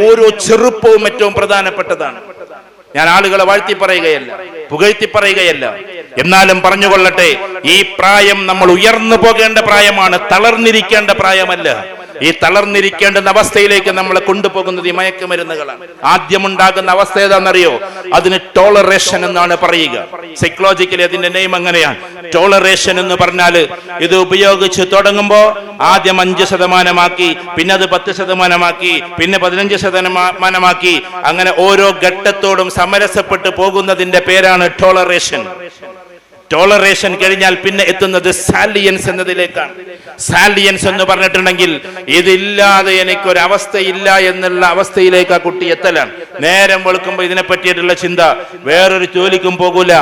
ഓരോ ചെറുപ്പവും ഏറ്റവും പ്രധാനപ്പെട്ടതാണ്. ഞാൻ ആളുകളെ വാഴ്ത്തി പറയുകയല്ല പുകഴ്ത്തി പറയുകയല്ല. എന്നാലും പറഞ്ഞുകൊള്ളട്ടെ ഈ പ്രായം നമ്മൾ ഉയർന്നു പോകേണ്ട പ്രായമാണ് തളർന്നിരിക്കേണ്ട പ്രായമല്ല. ഈ തളർന്നിരിക്കേണ്ടുന്ന അവസ്ഥയിലേക്ക് നമ്മളെ കൊണ്ടുപോകുന്നത് ഈ മയക്കുമരുന്നുകളാണ്. ആദ്യമുണ്ടാകുന്ന അവസ്ഥ ഏതാണെന്നറിയോ? അതിന് ടോളറേഷൻ എന്നാണ് പറയുക. സൈക്കോളജിക്കലി അതിന്റെ നെയിം അങ്ങനെയാണ് ടോളറേഷൻ എന്ന് പറഞ്ഞാൽ ഇത് ഉപയോഗിച്ച് തുടങ്ങുമ്പോൾ ആദ്യം അഞ്ച് ശതമാനമാക്കി പിന്നെ അത് പത്ത് ശതമാനമാക്കി പിന്നെ പതിനഞ്ച് ശതമാനമാക്കി അങ്ങനെ ഓരോ ഘട്ടത്തോടും സമരസപ്പെട്ട് പോകുന്നതിന്റെ പേരാണ് ടോളറേഷൻ ടോളറേഷൻ കഴിഞ്ഞാൽ പിന്നെ എത്തുന്നത് സാലിയൻസ് എന്നതിലേക്കാണ്. സാലിയൻസ് എന്ന് പറഞ്ഞിട്ടുണ്ടെങ്കിൽ ഇതില്ലാതെ എനിക്കൊരു അവസ്ഥയില്ല എന്നുള്ള അവസ്ഥയിലേക്ക് ആ കുട്ടി എത്തലാണ്. നേരം വെളുക്കുമ്പോൾ ഇതിനെ പറ്റിയിട്ടുള്ള ചിന്ത വേറൊരു ജോലിക്കും പോകൂല.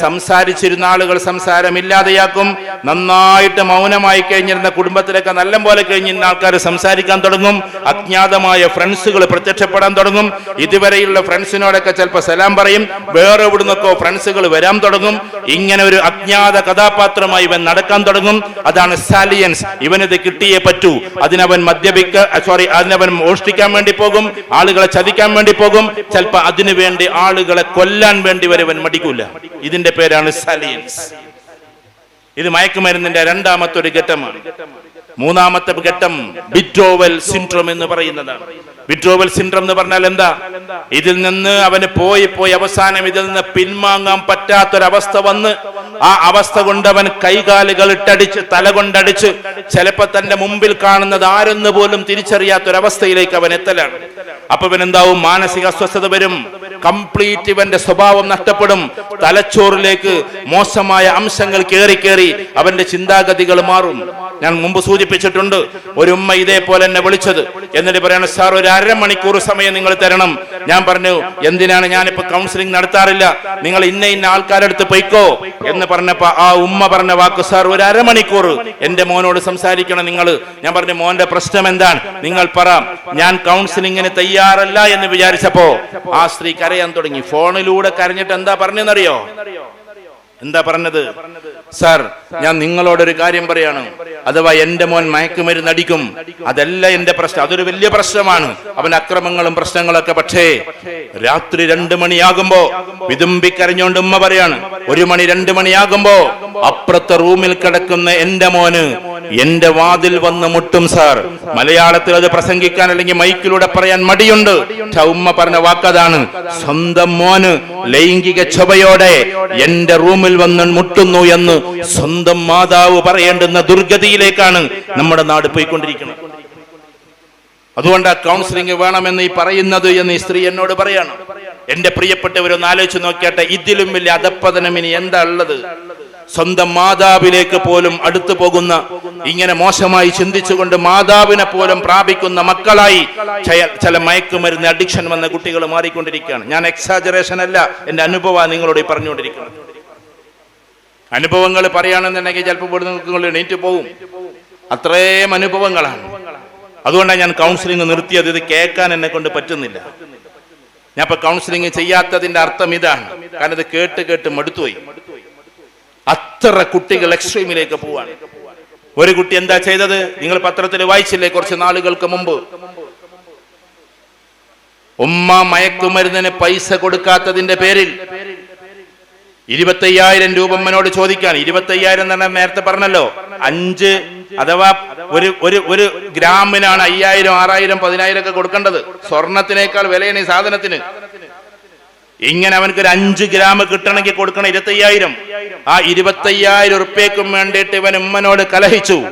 സംസാരിച്ചിരുന്ന ആളുകൾ സംസാരമില്ലാതെയാക്കും. നന്നായിട്ട് മൗനമായി കഴിഞ്ഞിരുന്ന കുടുംബത്തിലൊക്കെ നല്ല പോലെ കഴിഞ്ഞിരുന്ന ആൾക്കാർ സംസാരിക്കാൻ തുടങ്ങും. അജ്ഞാതമായ ഫ്രണ്ട്സുകൾ പ്രത്യക്ഷപ്പെടാൻ തുടങ്ങും. ഇതുവരെയുള്ള ഫ്രണ്ട്സിനോടൊക്കെ ചിലപ്പോൾ സലാം പറയും. വേറെ എവിടുന്നൊക്കെ ഫ്രണ്ട്സുകൾ വരാൻ തുടങ്ങും. ഇങ്ങനെ ഒരു അജ്ഞാത കഥാപാത്രമായി ഇവൻ നടക്കാൻ തുടങ്ങും. അതാണ് സാലിയൻസ് ഇവനത് കിട്ടിയേ പറ്റൂ. അതിനവൻ മദ്യപിക്ക സോറി അതിനവൻ മോഷ്ടിക്കാൻ വേണ്ടി പോകും. ആളുകളെ ചതിക്കാൻ വേണ്ടി പോകും. ചിലപ്പോ അതിനു വേണ്ടി ആളുകളെ കൊല്ലാൻ വേണ്ടി വരെ ഇവൻ മടിക്കൂല. ഇതിന്റെ പേരാണ് സാലിയൻസ് ഇത് മയക്കുമരുന്നിന്റെ രണ്ടാമത്തെ ഒരു ഘട്ടമാണ്. മൂന്നാമത്തെ ഘട്ടം ബിറ്റോവൽ സിൻഡ്രോം എന്ന് പറയുന്നതാണ്. വിഡ്രോവൽ സിൻഡ്രം എന്ന് പറഞ്ഞാൽ എന്താ? ഇതിൽ നിന്ന് അവന് പോയി പോയി അവസാനം ഇതിൽ നിന്ന് പിൻവാങ്ങാൻ പറ്റാത്തൊരവസ്ഥ വന്ന് ആ അവസ്ഥ കൊണ്ടവൻ കൈകാലുകൾ ഇട്ടടിച്ച് തല കൊണ്ടടിച്ച് ചിലപ്പോ തന്റെ മുമ്പിൽ കാണുന്നത് ആരെന്ന് പോലും തിരിച്ചറിയാത്തൊരവസ്ഥയിലേക്ക് അവൻ എത്തലാണ്. അപ്പൊ ഇവൻ എന്താവും? മാനസിക അസ്വസ്ഥത വരും. കംപ്ലീറ്റ് ഇവന്റെ സ്വഭാവം നഷ്ടപ്പെടും. തലച്ചോറിലേക്ക് മോശമായ അംശങ്ങൾ കയറി കയറി അവന്റെ ചിന്താഗതികൾ മാറും. ഞാൻ മുമ്പ് സൂചിപ്പിച്ചിട്ടുണ്ട് ഒരു ഉമ്മ ഇതേപോലെ എന്നെ വിളിച്ചത്. എന്നിട്ട് പറയണം സാർ ഒരു അരമണിക്കൂർ സമയം നിങ്ങൾ തരണം. ഞാൻ പറഞ്ഞു എന്തിനാണ് ഞാനിപ്പോ കൗൺസിലിംഗ് നടത്താറില്ല? നിങ്ങൾ ഇന്ന ഇന്ന ആൾക്കാരെടുത്ത് പൊയ്ക്കോ. എന്ന് പറഞ്ഞപ്പോ ആ ഉമ്മ പറഞ്ഞ വാക്ക് സാർ ഒരു അരമണിക്കൂർ എന്റെ മോനോട് സംസാരിക്കണം നിങ്ങൾ. ഞാൻ പറഞ്ഞു മോന്റെ പ്രശ്നം എന്താണ്? നിങ്ങൾ പറ. ഞാൻ കൗൺസിലിങ്ങിന് തയ്യാറല്ല എന്ന് വിചാരിച്ചപ്പോ ആ സ്ത്രീ കരയാൻ തുടങ്ങി. ഫോണിലൂടെ കരഞ്ഞിട്ട് എന്താ പറഞ്ഞെന്നറിയോ? എന്താ പറഞ്ഞത്? സാർ ഞാൻ നിങ്ങളോടൊരു കാര്യം പറയാണ്. അഥവാ എന്റെ മോൻ മയക്കുമരുന്ന് അടിക്കും അതല്ല എന്റെ പ്രശ്നം. അതൊരു വലിയ പ്രശ്നമാണ്. അവൻ അക്രമങ്ങളും പ്രശ്നങ്ങളൊക്കെ. പക്ഷേ രാത്രി രണ്ട് മണിയാകുമ്പോ വിതുമ്പിക്കരഞ്ഞോണ്ട് ഉമ്മ പറയാണ് ഒരു മണി രണ്ട് മണിയാകുമ്പോ അപ്പുറത്തെ റൂമിൽ കിടക്കുന്ന എന്റെ മോന് എന്റെ വാതിൽ വന്ന് മുട്ടും സാർ. മലയാളത്തിൽ അത് പ്രസംഗിക്കാൻ അല്ലെങ്കിൽ മൈക്കിലൂടെ പറയാൻ മടിയുണ്ട്. ചൗമ്മ ഉമ്മ പറഞ്ഞ വാക്കതാണ്. സ്വന്തം മോന് ലൈംഗിക ചൊവയോടെ എന്റെ റൂമിൽ വന്ന് മുട്ടുന്നു എന്ന് സ്വന്തം മാതാവ് പറയേണ്ടുന്ന ദുർഗതിയിലേക്കാണ് നമ്മുടെ നാട് പോയിക്കൊണ്ടിരിക്കുന്നത്. അതുകൊണ്ട് ആ കൗൺസിലിംഗ് വേണമെന്ന് ഈ പറയുന്നത് എന്ന് ഈ സ്ത്രീ എന്നോട് പറയാണ്. എന്റെ പ്രിയപ്പെട്ടവരൊന്ന് ആലോചിച്ച് നോക്കിയാട്ടെ ഇതിലും വലിയ അധപ്പതനം ഇനി എന്താ ഉള്ളത്? സ്വന്തം മാതാവിലേക്ക് പോലും അടുത്തു പോകുന്ന ഇങ്ങനെ മോശമായി ചിന്തിച്ചുകൊണ്ട് മാതാവിനെ പോലും പ്രാപിക്കുന്ന മക്കളായി ചില മയക്കുമരുന്ന് അഡിക്ഷൻ വന്ന കുട്ടികൾ മാറിക്കൊണ്ടിരിക്കുകയാണ്. ഞാൻ എക്സാജറേഷൻ അല്ല എന്റെ അനുഭവമാണ് നിങ്ങളോട് പറഞ്ഞുകൊണ്ടിരിക്കുന്നത്. അനുഭവങ്ങൾ പറയുകയാണെന്നുണ്ടെങ്കിൽ ചിലപ്പോൾ ഇവിടെ നിങ്ങൾ എണീറ്റ് പോകും അത്രയും അനുഭവങ്ങളാണ്. അതുകൊണ്ടാണ് ഞാൻ കൗൺസിലിംഗ് നിർത്തിയത് ഇത് കേൾക്കാൻ എന്നെ കൊണ്ട് പറ്റുന്നില്ല. ഞാൻ ഇപ്പൊ കൗൺസിലിംഗ് ചെയ്യാത്തതിന്റെ അർത്ഥം ഇതാണ്. കാരണം ഇത് കേട്ട് കേട്ട് മടുത്തുപോയി. അത്ര കുട്ടികൾ എക്സ്ട്രീമിലേക്ക് പോവാണ്. ഒരു കുട്ടി എന്താ ചെയ്തത്? നിങ്ങൾ പത്രത്തിൽ വായിച്ചില്ലേ കുറച്ച് നാളുകൾക്ക് മുമ്പ്? ഉമ്മ മയക്കുമരുന്നിന് പൈസ കൊടുക്കാത്തതിന്റെ പേരിൽ ഇരുപത്തയ്യായിരം രൂപ ഉമ്മനോട് ചോദിക്കാൻ ഇരുപത്തയ്യായിരം തന്നെ നേരത്തെ പറഞ്ഞല്ലോ. അഞ്ച് അഥവാ ഒരു ഒരു ഒരു ഗ്രാമിനാണ് അയ്യായിരം ആറായിരം പതിനായിരം ഒക്കെ കൊടുക്കേണ്ടത്. സ്വർണത്തിനേക്കാൾ വിലയാണ് ഈ സാധനത്തിന്. ഇങ്ങനെ അവനക്ക് ഒരു അഞ്ച് ഗ്രാം കിട്ടണമെങ്കിൽ കൊടുക്കണം ഇരുപത്തയ്യായിരം. ആ ഇരുപത്തയ്യായിരം ഉറുപ്പ്യക്കും വേണ്ടിയിട്ട് ഇവൻ ഉമ്മനോട് കലഹിച്ചു.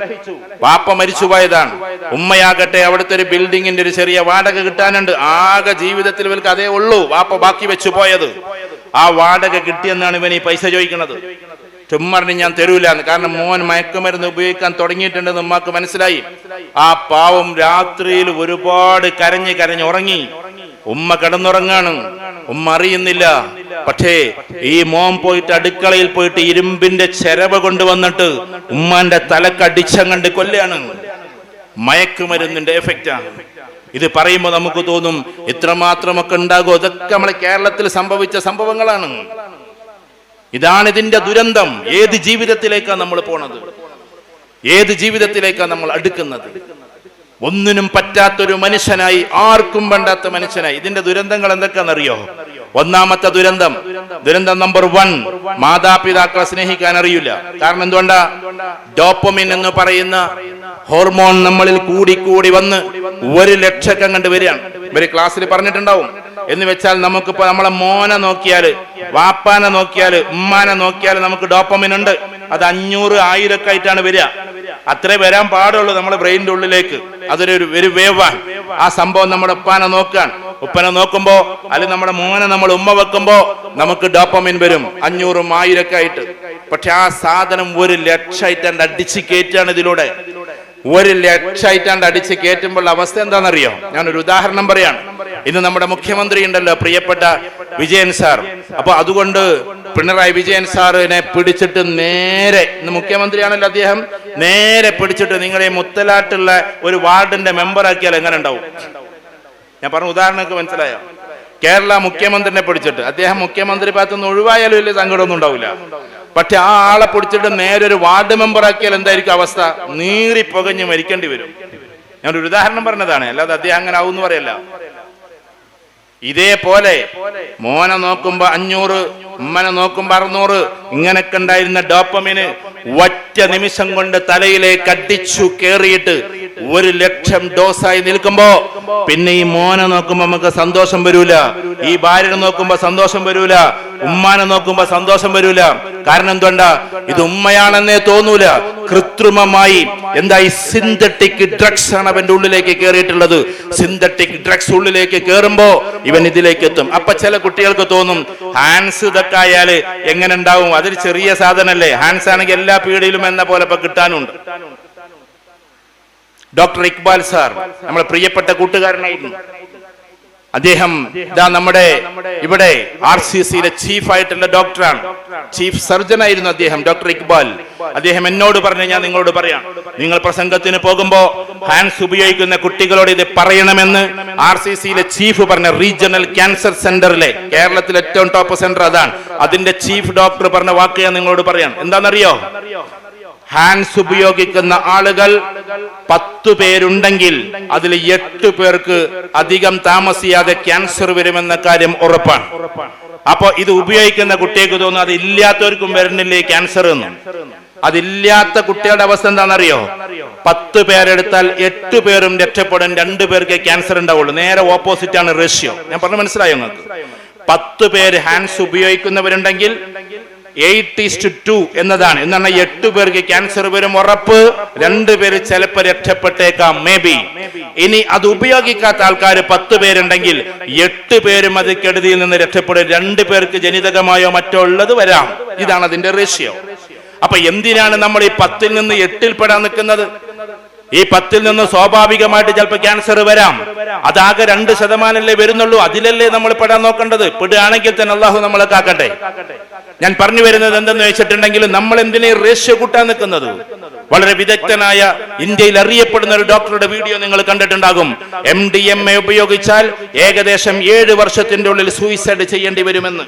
വാപ്പ മരിച്ചുപോയതാണ്. ഉമ്മയാകട്ടെ അവിടുത്തെ ഒരു ബിൽഡിങ്ങിന്റെ ഒരു ചെറിയ വാടക കിട്ടാനുണ്ട്. ആകെ ജീവിതത്തിൽ ഇവർക്ക് അതേ ഉള്ളൂ. വാപ്പ ബാക്കി വെച്ചു പോയത്. ആ വാടക കിട്ടിയെന്നാണ് ഇവൻ ഈ പൈസ ചോദിക്കുന്നത്. ചുമ്മറിന് ഞാൻ തരൂല കാരണം മോൻ മയക്കുമരുന്ന് ഉപയോഗിക്കാൻ തുടങ്ങിയിട്ടുണ്ടെന്ന് ഉമ്മാക്ക് മനസ്സിലായി. ആ പാവം രാത്രിയിൽ ഒരുപാട് കരഞ്ഞ് കരഞ്ഞ് ഉറങ്ങി. ഉമ്മ കിടന്നുറങ്ങാണ്. ഉമ്മ അറിയുന്നില്ല. പക്ഷേ ഈ മോം പോയിട്ട് അടുക്കളയിൽ പോയിട്ട് ഇരുമ്പിന്റെ ചെരവ കൊണ്ടുവന്നിട്ട് ഉമ്മാന്റെ തലക്കടിച്ചങ്ങണ്ട് കൊല്ലാണ് മയക്കുമരുന്നിന്റെ എഫക്റ്റാണ് ഇത് പറയുമ്പോൾ നമുക്ക് തോന്നും ഇത്രമാത്രമൊക്കെ ഉണ്ടാകും. അതൊക്കെ നമ്മളെ കേരളത്തിൽ സംഭവിച്ച സംഭവങ്ങളാണ്. ഇതാണ് ഇതിന്റെ ദുരന്തം. ഏത് ജീവിതത്തിലേക്കാണ് നമ്മൾ പോണത്? ഏത് ജീവിതത്തിലേക്കാണ് നമ്മൾ അടുക്കുന്നത്? ഒന്നിനും പറ്റാത്തൊരു മനുഷ്യനായി ആർക്കും വേണ്ടാത്ത മനുഷ്യനായി. ഇതിന്റെ ദുരന്തങ്ങൾ എന്തൊക്കെയാണെന്നറിയോ? ഒന്നാമത്തെ ദുരന്തം. ദുരന്തം നമ്പർ വൺ. മാതാപിതാക്കളെ സ്നേഹിക്കാൻ അറിയില്ല. കാരണം എന്തുകൊണ്ടാ? ഡോപ്പമിൻ എന്ന് പറയുന്ന ഹോർമോൺ നമ്മളിൽ കൂടി കൂടി വന്ന് ഒരു ലക്ഷക്കം കണ്ട് വരികയാണ്. ഇവർ ക്ലാസ്സിൽ പറഞ്ഞിട്ടുണ്ടാവും. എന്ന് വെച്ചാൽ നമുക്കിപ്പോ നമ്മളെ മോനെ നോക്കിയാൽ വാപ്പാനെ നോക്കിയാൽ ഉമ്മാനെ നോക്കിയാൽ നമുക്ക് ഡോപ്പമിൻ ഉണ്ട്. അത് അഞ്ഞൂറ് ആയിരൊക്കെ ആയിട്ടാണ് വരിക. അത്രേ വരാൻ പാടുള്ളൂ നമ്മുടെ ബ്രെയിനിന്റെ ഉള്ളിലേക്ക്. അതൊരു ഒരു- വേവാൻ ആ സംഭവം നമ്മുടെ ഉപ്പാനെ നോക്കാൻ ഉപ്പനെ നോക്കുമ്പോ അല്ലെങ്കിൽ നമ്മുടെ മോനെ നമ്മൾ ഉമ്മ വെക്കുമ്പോ നമുക്ക് ഡോപ്പമിൻ വരും. അഞ്ഞൂറും ആയിരൊക്കെ ആയിട്ട്. പക്ഷെ ആ സാധനം ഒരു ലക്ഷമായിട്ട് അടിച്ച് കയറ്റാണ് ഇതിലൂടെ. ഒരു ലക്ഷമായിട്ടാണ്ട് അടിച്ച് കയറ്റുമ്പോൾ അവസ്ഥ എന്താണെന്നറിയോ? ഞാനൊരു ഉദാഹരണം പറയാണ് ഇന്ന് നമ്മുടെ മുഖ്യമന്ത്രി ഉണ്ടല്ലോ പ്രിയപ്പെട്ട വിജയൻ സാർ. അപ്പൊ അതുകൊണ്ട് പിണറായി വിജയൻ സാറിനെ പിടിച്ചിട്ട് നേരെ മുഖ്യമന്ത്രിയാണല്ലോ അദ്ദേഹം നേരെ പിടിച്ചിട്ട് നിങ്ങളെ മുത്തലാട്ടുള്ള ഒരു വാർഡിന്റെ മെമ്പർ ആക്കിയാൽ എങ്ങനെ ഉണ്ടാവും? ഞാൻ പറഞ്ഞ ഉദാഹരണമൊക്കെ മനസ്സിലായോ? കേരള മുഖ്യമന്ത്രിനെ പിടിച്ചിട്ട്. അദ്ദേഹം മുഖ്യമന്ത്രി ഭാഗത്തുനിന്ന് ഒഴിവായാലും വലിയ സങ്കടമൊന്നും ഉണ്ടാവില്ല. പക്ഷെ ആ ആളെ പിടിച്ചിട്ട് നേരെ ഒരു വാർഡ് മെമ്പർ ആക്കിയാൽ എന്തായിരിക്കും അവസ്ഥ? നീറി പുകഞ്ഞ് മരിക്കേണ്ടി വരും. ഞാനൊരു ഉദാഹരണം പറഞ്ഞതാണ്. അല്ലാതെ അദ്ദേഹം അങ്ങനെ ആവും എന്ന് പറയല്ല. ഇതേപോലെ മോനെ നോക്കുമ്പോ അഞ്ഞൂറ് ഉമ്മനെ നോക്കുമ്പോ അറുന്നൂറ് ഇങ്ങനൊക്കെ ഉണ്ടായിരുന്ന ഡോപ്പമിന് ഒറ്റ നിമിഷം കൊണ്ട് തലയിലേക്ക് അടിച്ചു കേറിയിട്ട് ഒരു ലക്ഷം ഡോസായി നിൽക്കുമ്പോ പിന്നെ ഈ മോനെ നോക്കുമ്പോ നമുക്ക് സന്തോഷം വരൂല. ഈ ഭാര്യനെ നോക്കുമ്പോ സന്തോഷം വരൂല. ഉമ്മാനെ നോക്കുമ്പോ സന്തോഷം വരൂല. കാരണം എന്തുകൊണ്ടാ? ഇത് ഉമ്മയാണെന്നേ തോന്നൂല. കൃത്രിമമായി എന്താ ഈ സിന്തറ്റിക് ഡ്രഗ്സ് ആണ് അവന്റെ ഉള്ളിലേക്ക് കയറിയിട്ടുള്ളത്. സിന്തറ്റിക് ഡ്രഗ്സ് ഉള്ളിലേക്ക് കയറുമ്പോ ഇവൻ ഇതിലേക്ക് എത്തും. അപ്പൊ ചില കുട്ടികൾക്ക് തോന്നും ഹാൻസ് ഇതൊക്കെ ആയാൽ എങ്ങനെ ഉണ്ടാവും? അതൊരു ചെറിയ സാധനല്ലേ. ഹാൻസ് ആണെങ്കിൽ എല്ലാ പീടിയിലും എന്ന പോലെ ഇപ്പൊ കിട്ടാനുണ്ട്. ഡോക്ടർ ഇക്ബാൽ സാർ നമ്മുടെ പ്രിയപ്പെട്ട കൂട്ടുകാരനായിരുന്നു. അദ്ദേഹം ഇതാ നമ്മുടെ ഇവിടെ ആർ സി സിയിലെ ചീഫ് ആയിട്ടുള്ള ഡോക്ടറാണ് ചീഫ് സർജൻ ആയിരുന്നു അദ്ദേഹം ഡോക്ടർ ഇക്ബാൽ. അദ്ദേഹം എന്നോട് പറഞ്ഞു ഞാൻ നിങ്ങളോട് പറയാം നിങ്ങൾ പ്രസംഗത്തിന് പോകുമ്പോ ഹാൻഡ്സ് ഉപയോഗിക്കുന്ന കുട്ടികളോട് ഇത് പറയണമെന്ന് ആർ സി സിയിലെ ചീഫ് പറഞ്ഞ റീജിയണൽ ക്യാൻസർ സെന്ററിലെ കേരളത്തിലെ ഏറ്റവും ടോപ്പ് സെന്റർ അതാണ്. അതിന്റെ ചീഫ് ഡോക്ടർ പറഞ്ഞ വാക്ക് ഞാൻ നിങ്ങളോട് പറയാം. എന്താണെന്നറിയോ? ഹാൻഡ്സ് ഉപയോഗിക്കുന്ന ആളുകൾ പത്തു പേരുണ്ടെങ്കിൽ അതിൽ എട്ട് പേർക്ക് അധികം താമസിയാതെ ക്യാൻസർ വരുമെന്ന കാര്യം ഉറപ്പാണ്. അപ്പോ ഇത് ഉപയോഗിക്കുന്ന കുട്ടികൾക്ക് തോന്നുന്നു അത് ഇല്ലാത്തവർക്കും വരുന്നില്ലേ ക്യാൻസർ എന്ന്. അതില്ലാത്ത കുട്ടികളുടെ അവസ്ഥ എന്താണെന്നറിയോ? പത്ത് പേരെടുത്താൽ എട്ട് പേരും രക്ഷപ്പെടും രണ്ടു പേർക്ക് ക്യാൻസർ ഉണ്ടാവുള്ളൂ. നേരെ ഓപ്പോസിറ്റ് ആണ് റേഷ്യോ. ഞാൻ പറഞ്ഞു മനസ്സിലായോ നിങ്ങൾക്ക്? പത്ത് പേര് ഹാൻഡ്സ് ഉപയോഗിക്കുന്നവരുണ്ടെങ്കിൽ എയ്റ്റ് ഈസ്റ്റ് ടു എന്നതാണ്. എന്നാണ് എട്ട് പേർക്ക് ക്യാൻസർ വരും ഉറപ്പ്. രണ്ടു പേര് ചിലപ്പോൾ രക്ഷപ്പെട്ടേക്കാം. മേ ബി ഇനി അത് ഉപയോഗിക്കാത്ത ആൾക്കാർ പത്ത് പേരുണ്ടെങ്കിൽ എട്ട് പേരും അത് കെടുതിയിൽ നിന്ന് രക്ഷപ്പെടും. രണ്ട് പേർക്ക് ജനിതകമായോ മറ്റോ ഉള്ളത് വരാം. ഇതാണ് അതിന്റെ റേഷ്യോ അപ്പൊ എന്തിനാണ് നമ്മൾ ഈ പത്തിൽ നിന്ന് എട്ടിൽ പെടാൻ നിൽക്കുന്നത്? ഈ പത്തിൽ നിന്ന് സ്വാഭാവികമായിട്ട് ചിലപ്പോൾ ക്യാൻസർ വരാം. അതാകെ രണ്ട് ശതമാനല്ലേ വരുന്നുള്ളൂ. അതിലല്ലേ നമ്മൾ പെടാൻ നോക്കേണ്ടത്? പെടുകയാണെങ്കിൽ തന്നെ അള്ളാഹു നമ്മളെ കാക്കട്ടെ. ഞാൻ പറഞ്ഞു വരുന്നത് എന്തെന്ന് വെച്ചിട്ടുണ്ടെങ്കിൽ നമ്മൾ എന്തിനെ റേഷ്യ കൂട്ടാൻ നിൽക്കുന്നത്? വളരെ വിദഗ്ധനായ ഇന്ത്യയിൽ അറിയപ്പെടുന്ന ഒരു ഡോക്ടറുടെ വീഡിയോ നിങ്ങൾ കണ്ടിട്ടുണ്ടാകും. എം ഡി എം എ ഉപയോഗിച്ചാൽ ഏകദേശം ഏഴ് വർഷത്തിന്റെ ഉള്ളിൽ സൂയിസൈഡ് ചെയ്യേണ്ടി വരുമെന്ന്.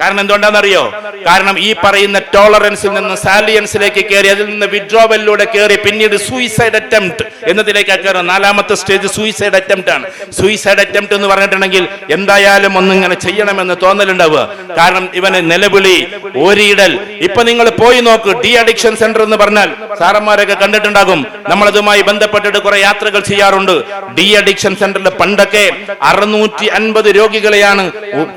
കാരണം എന്തുകൊണ്ടാണെന്നറിയോ? കാരണം ഈ പറയുന്ന ടോളറൻസിൽ നിന്ന് സാലിയൻസിലേക്ക് കയറി അതിൽ നിന്ന് വിഡ്രോവലിലൂടെ കയറി പിന്നീട് സൂയിസൈഡ് അറ്റംപ്റ്റ് എന്നതിലേക്ക് കയറും നാലാമത്തെ സ്റ്റേജ് സൂയിസൈഡ് അറ്റംപ്റ്റ് ആണ്. സൂയിസൈഡ് അറ്റംപ്റ്റ് എന്ന് പറഞ്ഞിട്ടുണ്ടെങ്കിൽ എന്തായാലും ഒന്നിങ്ങനെ ചെയ്യണമെന്ന് തോന്നലുണ്ടാവുക. കാരണം ഇവന് നിലവിളി ഒരിടൽ. ഇപ്പൊ നിങ്ങൾ പോയി നോക്ക് ഡി അഡിക്ഷൻ സെന്റർ എന്ന് പറഞ്ഞാൽ സാറന്മാരൊക്കെ കണ്ടിട്ടുണ്ടാകും. നമ്മൾ അതുമായി ബന്ധപ്പെട്ടിട്ട് കുറെ യാത്രകൾ ചെയ്യാറുണ്ട്. ഡി അഡിക്ഷൻ സെന്ററിൽ പണ്ടൊക്കെ അറുന്നൂറ്റി അൻപത് രോഗികളെയാണ്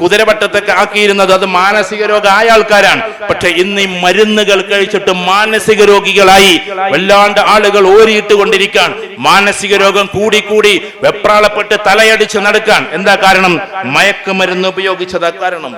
കുതിരവട്ടത്തൊക്കെ ആക്കിയിരുന്നത്. അത് മാനസിക രോഗമായ ആൾക്കാരാണ്. പക്ഷെ ഇന്ന് ഈ മരുന്നുകൾ കഴിച്ചിട്ട് മാനസിക രോഗികളായി വല്ലാണ്ട് ആളുകൾ ഓരിയിട്ട് കൊണ്ടിരിക്കാൻ മാനസിക രോഗം കൂടി കൂടി വെപ്രാളപ്പെട്ട് തലയടിച്ച് നടക്കാൻ. എന്താ കാരണം? മയക്കുമരുന്ന് ഉപയോഗിച്ചതാ കാരണം.